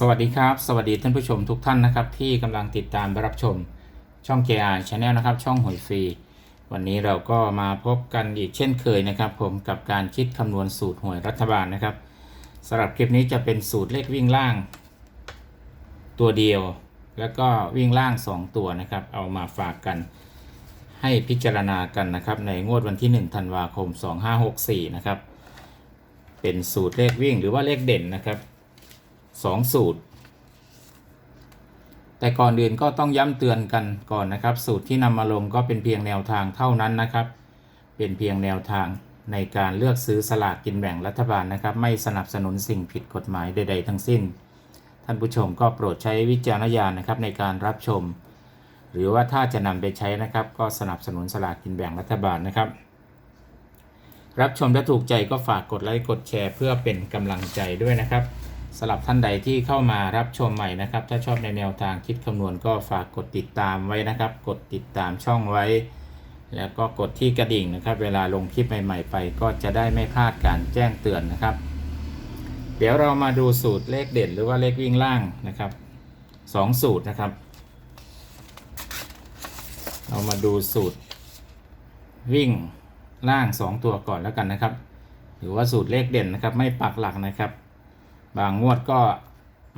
สวัสดีครับ สวัสดีท่านผู้ชมทุกท่านนะครับ ที่กำลังติดตามรับชมช่อง JR Channel นะครับ ช่องหวยฟรี วันนี้เราก็มาพบกันอีกเช่นเคยนะครับ ผมกับการคิดคำนวณสูตรหวยรัฐบาลนะครับสำหรับคลิปนี้จะเป็นสูตรเลขวิ่งล่าง ตัวเดียว แล้วก็วิ่งล่าง 2 ตัวนะครับ เอามาฝากกัน ให้พิจารณากันนะครับ ในงวดวันที่1ธันวาคม 2564นะครับเป็นสูตรเลขวิ่งหรือว่าเลขเด่นนะครับ สองสูตร แต่ก่อนอื่นก็ต้องย้ำเตือนกันก่อนนะครับ สูตรที่นำมาลงก็เป็นเพียงแนวทางเท่านั้นนะครับ เป็นเพียงแนวทางในการเลือกซื้อสลากกินแบ่งรัฐบาลนะครับ ไม่สนับสนุนสิ่งผิดกฎหมายใด ๆ ทั้งสิ้น ท่านผู้ชมก็โปรดใช้วิจารณญาณนะครับในการรับชม หรือว่าถ้าจะนำไปใช้นะครับ ก็สนับสนุนสลากกินแบ่งรัฐบาลนะครับ รับชมและถูกใจก็ฝากกดไลค์กดแชร์ เพื่อเป็นกำลังใจด้วยนะครับ สำหรับท่านใดที่เข้ามารับชมใหม่นะครับ ถ้าชอบในแนวทางคิดคำนวณก็ฝากกดติดตามไว้นะครับ กดติดตามช่องไว้ แล้วก็กดที่กระดิ่งนะครับ เวลาลงคลิปใหม่ๆ ไป ก็จะได้ไม่พลาดการแจ้งเตือนนะครับ เดี๋ยวเรามาดูสูตรเลขเด่นหรือว่าเลขวิ่งล่างนะครับสองสูตรนะครับ เรามาดูสูตร วิ่งล่าง 2 ตัวก่อนแล้วกันนะครับ หรือว่าสูตรเลขเด่นนะครับ ไม่ปักหลักนะครับ บางงวดก็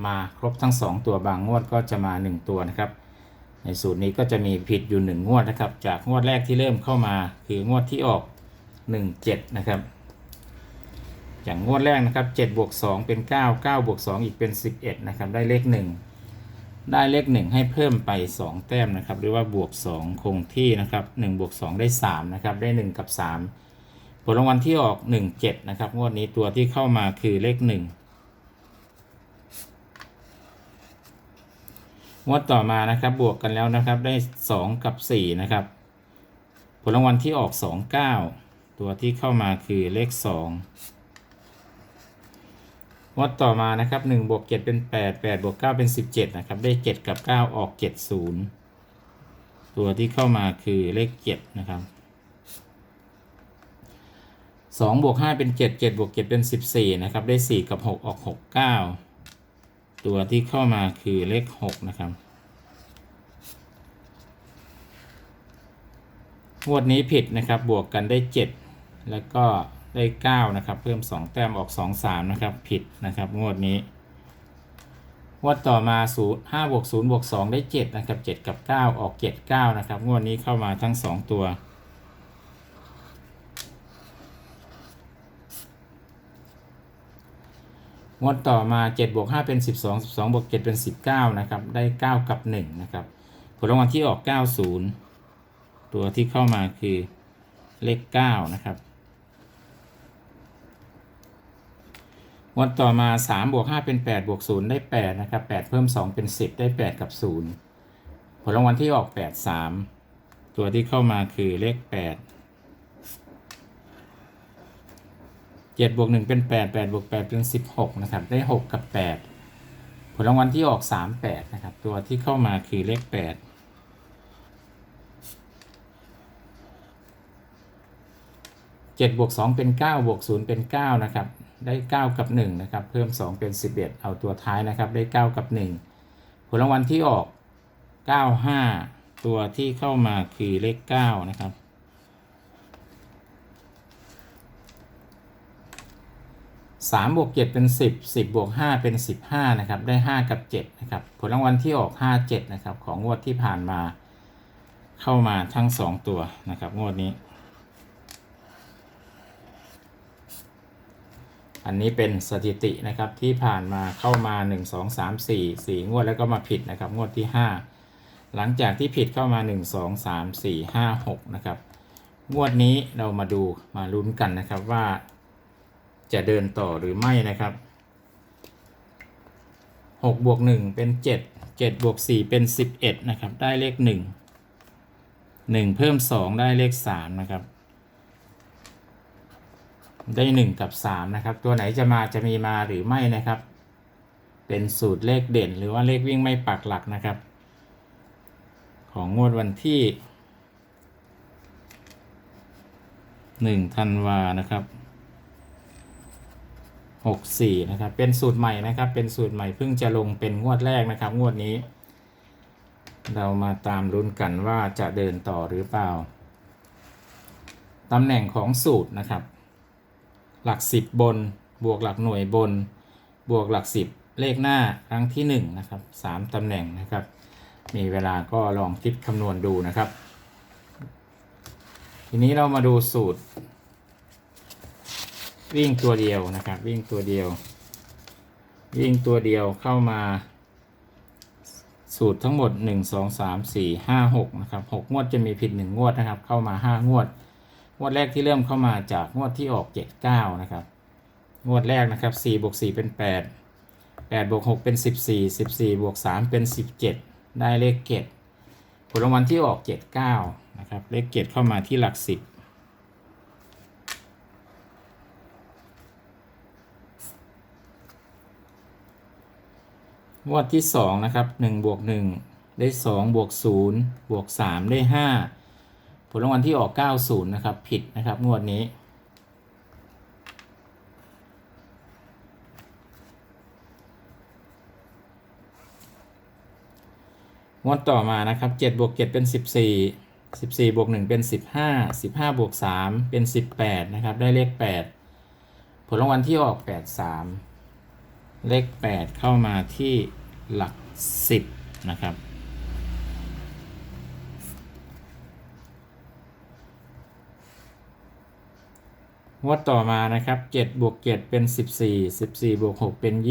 มาครบทั้ง 2 ตัวบางงวดก็จะมา 1 ตัวนะครับ ในสูตรนี้ก็จะมีผิดอยู่ 1 งวดนะครับ จากงวดแรกที่เริ่มเข้ามาคืองวดที่ออก 17 นะครับอย่างงวดแรกนะครับ7บวก2เป็น 9 9บวก2อีกเป็น 11 นะครับ ได้เลข 1 ได้เลข 1 ให้เพิ่มไป 2 แต้มนะครับ หรือว่าบวก 2 คงที่นะครับ1บวก2ได้3นะครับ ได้ 1 กับ 3 ผลรางวัลที่ออก 1 7 นะครับ งวดนี้ตัวที่เข้ามาคือเลข 1 งวดต่อมานะครับบวกกันแล้วนะครับได้ 2 กับ 4 นะครับ ผลรางวัลที่ออก 2 9 ตัวที่เข้ามาคือเลข 2 งวดต่อมานะครับ1บวก7เป็น 8 8บวก9เป็น 17 นะครับ ได้ 7 กับ 9 ออก 70 ตัวที่เข้ามาคือเลข 7 นะครับ2บวก5เป็น 7 7บวก7เป็น 14 นะครับ ได้ 4 กับ 6 ออก 6 9 ตัวที่เข้ามาคือเลข 6 นะครับงวดนี้ผิดนะครับ บวกกันได้ 7 แล้วก็ได้ 9 นะครับ เพิ่ม 2 แต้มออก 2 3 นะครับ ผิดนะครับ งวดนี้งวดต่อมา0 5บวก0บวก2ได้ 7 นะครับ 7 กับ 9 ออก 7 9 นะครับ งวดนี้เข้ามาทั้ง 2 ตัว งวดต่อมา7บวก5เป็น 12 12บวก7เป็น 19 นะครับ ได้ 9 กับ 1 นะครับ ผลรางวัลที่ออก 90 ตัวที่เข้ามาคือเลข 9 นะครับงวดต่อมา 3 บวก 5 เป็น 8 บวก 0 ได้ 8 นะครับ 8 เพิ่ม 2 เป็น 10 ได้ 8 กับ 0 ผลรางวัลที่ออก 8 3 ตัวที่เข้ามาคือเลข 8 7บวก1เป็น 8 8บวก8เป็น 16 นะครับ ได้ 6 กับ 8 ผลรางวัลที่ออก 3 8 นะครับ ตัวที่เข้ามาคือเลข8 7บวก2เป็น9บวก0เป็น9นะครับ ได้9กับ1นะครับ เพิ่ม2เป็น11เอ็ดเอาตัวท้ายนะครับ ได้9กับ1ผลรางวัลที่ออก9 5ตัวที่เข้ามาคือเลข9นะครับ 3บวก7เป็น 10 10บวก5เป็น 15นะครับได้ 5 กับ7นะครับผลรางวัลที่ออก 5 7นะครับของงวดที่ผ่านมาเข้ามาทั้ง 2 ตัวนะครับงวดนี้ อันนี้เป็นสถิตินะครับที่ผ่านมาเข้ามา 1 2 3 4 4 งวดแล้วก็มาผิดนะครับงวดที่ 5 หลังจากที่ผิดเข้ามา 1 2 3 4 5 6นะครับงวดนี้เรามาดูมาลุ้นกันนะครับว่า จะเดินต่อหรือไม่นะครับ6บวก1เป็น 7 7บวก4เป็น 11 นะครับ ได้เลข 1 1 เพิ่ม 2 ได้เลข 3 นะครับ ได้ 1 กับ 3 นะครับ ตัวไหนจะมาจะมีมาหรือไม่นะครับ เป็นสูตรเลขเด่นหรือว่าเลขวิ่งไม่ปักหลักนะครับ ของงวดวันที่ 1 ธันวานะครับ หกสี่นะครับเป็นสูตรใหม่นะครับ เป็นสูตรใหม่เพิ่งจะลงเป็นงวดแรกนะครับ งวดนี้ เรามาตามลุ้นกันว่าจะเดินต่อหรือเปล่าตำแหน่งของสูตรนะครับ หลักสิบบน บวกหลักหน่วยบน บวกหลักสิบเลขหน้าครั้งที่หนึ่งนะครับสามตำแหน่งนะครับ มีเวลาก็ลองคิดคำนวณดูนะครับ ทีนี้เรามาดูสูตร วิ่งตัวเดียวนะครับ วิ่งตัวเดียว วิ่งตัวเดียวเข้ามา สูตรทั้งหมด 1 2 3 4 5 6นะครับ6งวดจะมีผิด 1 งวดนะครับ เข้ามา 5 งวด งวดแรกที่เริ่มเข้ามาจากงวดที่ออก 7 9 นะครับ งวดแรกนะครับ4บวก4เป็น 8 8บวก6เป็น 14 14บวก3เป็น 17 ได้เลขเกตผลรางวัลที่ออก 7 9 นะครับ เลขเกตเข้ามาที่หลัก 10 งวดที่สองนะครับหนึ่งบวกหนึ่งได้สองบวกศูนย์บวกสามได้ห้าผลรางวัลที่ออกเก้าศูนย์นะครับ ผิดนะครับ งวดนี้ งวดต่อมานะครับ7บวก7เป็น 14 14บวก1เป็น 15 15บวก3เป็น 18 นะครับ ได้เลข 8 ผลรางวัลที่ออก 83 เลข 8 เข้ามาที่หลัก 10 นะครับ งวดต่อมานะครับ7บวก7เป็น 14 14บวก6เป็น 20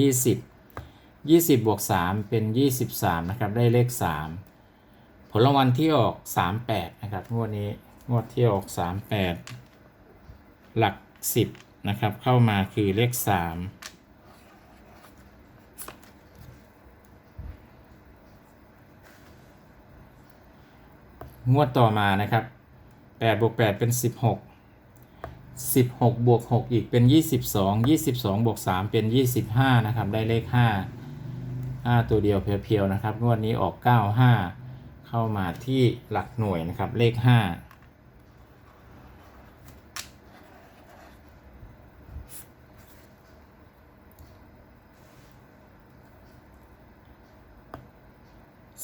20บวก3เป็น 23 นะครับ ได้เลข 3 ผลรางวัลที่ออก 38 นะครับ งวดนี้ งวดที่ออก 38 หลัก 10 นะครับ เข้ามาคือเลข 3 งวดต่อมานะครับ8บวก8เป็น 16 16 บวก 6 อีกเป็น 22 22 บวก 3 เป็น 25 นะครับ ได้เลข 5 5 ตัวเดียวเพียวๆนะครับ งวดนี้ออก 95 เข้ามาที่หลักหน่วยนะครับ เลข 5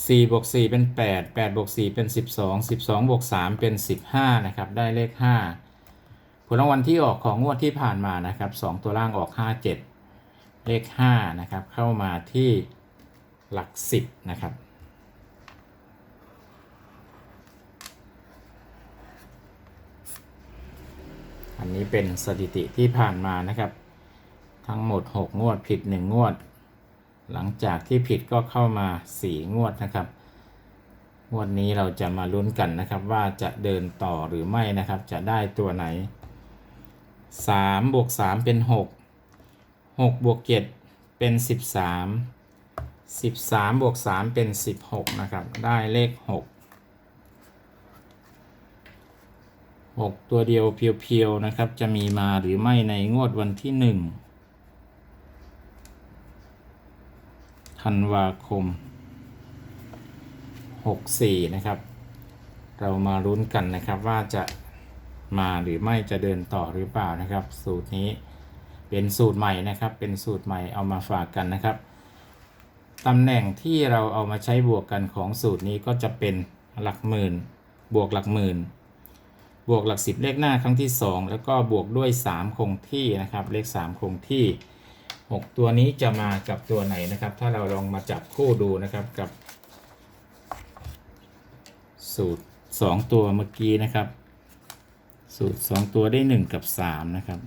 สี่บวกสี่เป็นแปดแปดบวกสี่เป็นสิบสองสิบสองบวกสามเป็นสิบห้านะครับ ได้เลขห้าผลรางวัลที่ออกของงวดที่ผ่านมานะครับสองตัวล่างออกห้าเจ็ดเลขห้านะครับ เข้ามาที่หลักสิบนะครับ อันนี้เป็นสถิติที่ผ่านมานะครับ ทั้งหมด 6 งวดผิด 1 งวด หลังจากที่ผิดก็เข้ามา4งวดนะครับงวดนี้เราจะมาลุ้นกันนะครับ ว่าจะเดินต่อหรือไม่นะครับ จะได้ตัวไหน3บวก3เป็น 6 6บวก7เป็น 13 13บวก3เป็น 16 นะครับ ได้เลข 6 6 ตัวเดียวเพียวๆนะครับ จะมีมาหรือไม่ในงวดวันที่ 1 ธันวาคม 64 นะครับ เรามาลุ้นกันนะครับว่าจะมาหรือไม่จะเดินต่อหรือเปล่านะครับ สูตรนี้เป็นสูตรใหม่นะครับ เป็นสูตรใหม่เอามาฝากกันนะครับตำแหน่งที่เราเอามาใช้บวกกันของสูตรนี้ก็จะเป็นหลักหมื่น บวกหลักหมื่น บวกหลักสิบเลขหน้าครั้งที่ 2 แล้วก็บวกด้วย 3 คงที่นะครับ เลข 3 คงที่ 6 ตัวนี้จะมากับตัวไหนนะครับ ถ้าเราลองมาจับคู่ดูนะครับกับ สูตร 2 ตัวเมื่อกี้นะครับ สูตร 2 ตัวได้ 1 กับ 3 นะครับ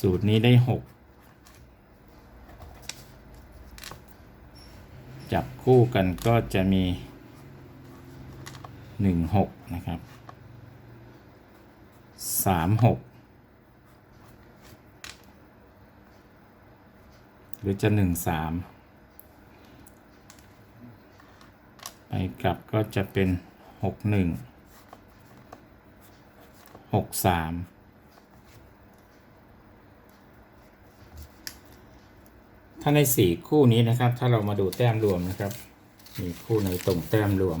สูตรนี้ได้ 6 จับคู่กันก็จะมี 1 6 นะครับ 3 6 หรือจะหนึ่งสามไปกลับก็จะเป็นหกหนึ่งหกสามถ้าในสี่คู่นี้นะครับ ถ้าเรามาดูแต้มรวมนะครับ มีคู่ในตรงแต้มรวม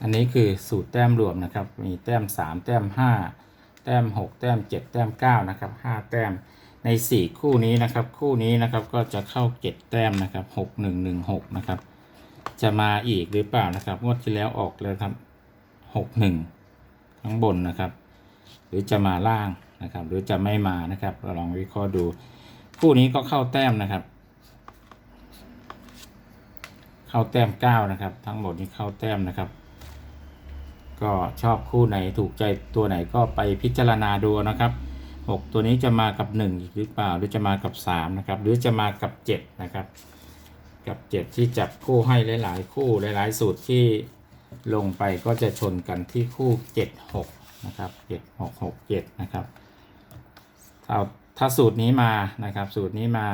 อันนี้คือสูตรแต้มรวมนะครับ มีแต้ม 3 แต้ม 5 แต้ม 6 แต้ม 7 แต้ม 9 นะครับ 5 แต้ม ใน 4 คู่นี้นะครับ คู่นี้นะครับก็จะเข้า 7 แต้มนะครับ 6 1 1 6 นะครับ จะมาอีกหรือเปล่านะครับ งวดที่แล้วออกแล้วครับ 6 1 ข้างบนนะครับ หรือจะมาล่างนะครับ หรือจะไม่มานะครับ เราลองวิเคราะห์ดู คู่นี้ก็เข้าแต้มนะครับ เข้าแต้ม 9 นะครับ ทั้งหมดนี้เข้าแต้มนะครับ ก็ชอบคู่ไหนถูกใจตัวไหนก็ไปพิจารณาดูนะครับ 6 ตัวนี้จะมากับ 1 อีกหรือเปล่า หรือจะมากับ 3 นะครับ หรือจะมากับ 7 นะครับ กับ 7 ที่จับคู่ให้หลาย ๆ คู่หลาย ๆ สูตรที่ลงไปก็จะชนกันที่คู่ 7 6 นะครับ7 6 6 7 นะครับถ้าถ้าสูตรนี้มานะครับ สูตรนี้มา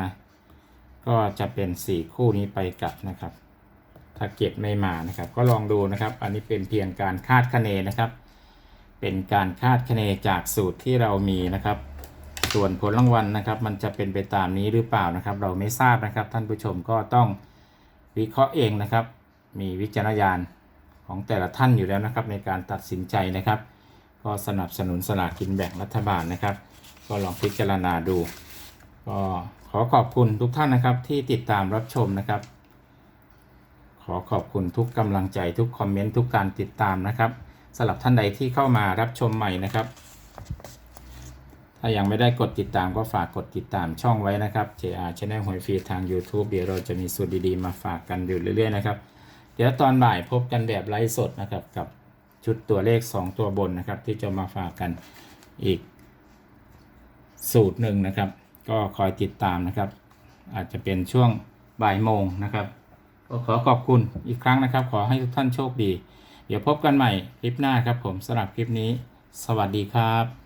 ก็จะเป็น 4 คู่นี้ไปกับนะครับ ถ้าเก็บไม่มานะครับ ก็ลองดูนะครับ อันนี้เป็นเพียงการคาดคะเนนะครับ เป็นการคาดคะเนจากสูตรที่เรามีนะครับ ส่วนผลรางวัลนะครับ มันจะเป็นไปตามนี้หรือเปล่านะครับ เราไม่ทราบนะครับ ท่านผู้ชมก็ต้องวิเคราะห์เองนะครับ มีวิจารณญาณของแต่ละท่านอยู่แล้วนะครับ ในการตัดสินใจนะครับ ก็สนับสนุนสลากกินแบ่งรัฐบาลนะครับ ก็ลองพิจารณาดู ก็ขอขอบคุณทุกท่านนะครับที่ติดตามรับชมนะครับ ขอขอบคุณทุกกำลังใจทุกคอมเมนต์ทุกการติดตามนะครับสำหรับท่านใดที่เข้ามารับชมใหม่นะครับ ถ้ายังไม่ได้กดติดตามก็ฝากกดติดตามช่องไว้นะครับ JR Channel หวยฟรีทาง YouTube เดี๋ยวเราจะมีสูตรดีๆ มาฝากกันอยู่เรื่อยๆนะครับ เดี๋ยวตอนบ่ายพบกันแบบไลฟ์สดนะครับกับชุดตัวเลข 2 ตัวบนนะครับ ที่จะมาฝากกันอีกสูตรหนึ่งนะครับ ก็คอยติดตามนะครับ อาจจะเป็นช่วงบ่ายโมงนะครับ ก็ขอขอบคุณอีกครั้งนะครับ ขอให้ทุกท่านโชคดี เดี๋ยวพบกันใหม่คลิปหน้าครับผมสำหรับคลิปนี้ สวัสดีครับ